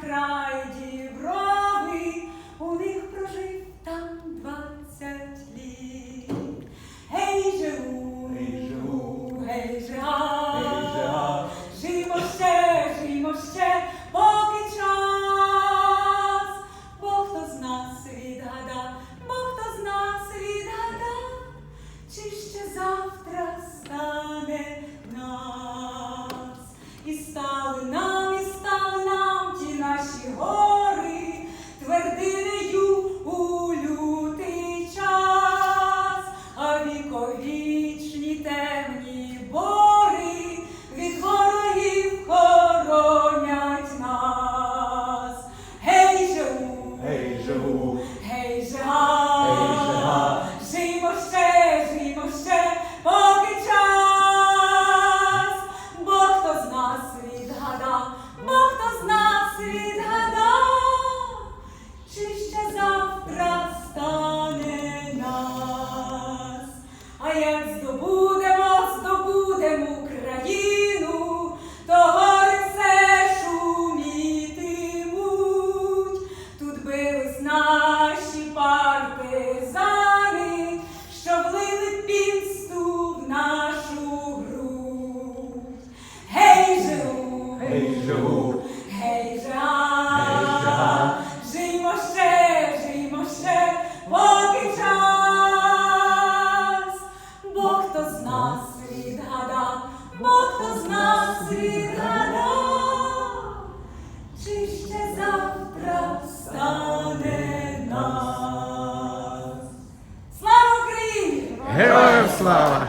край. joias do mundo. зіграна, чи ще завтра нас. Слава Україні! Героям слава!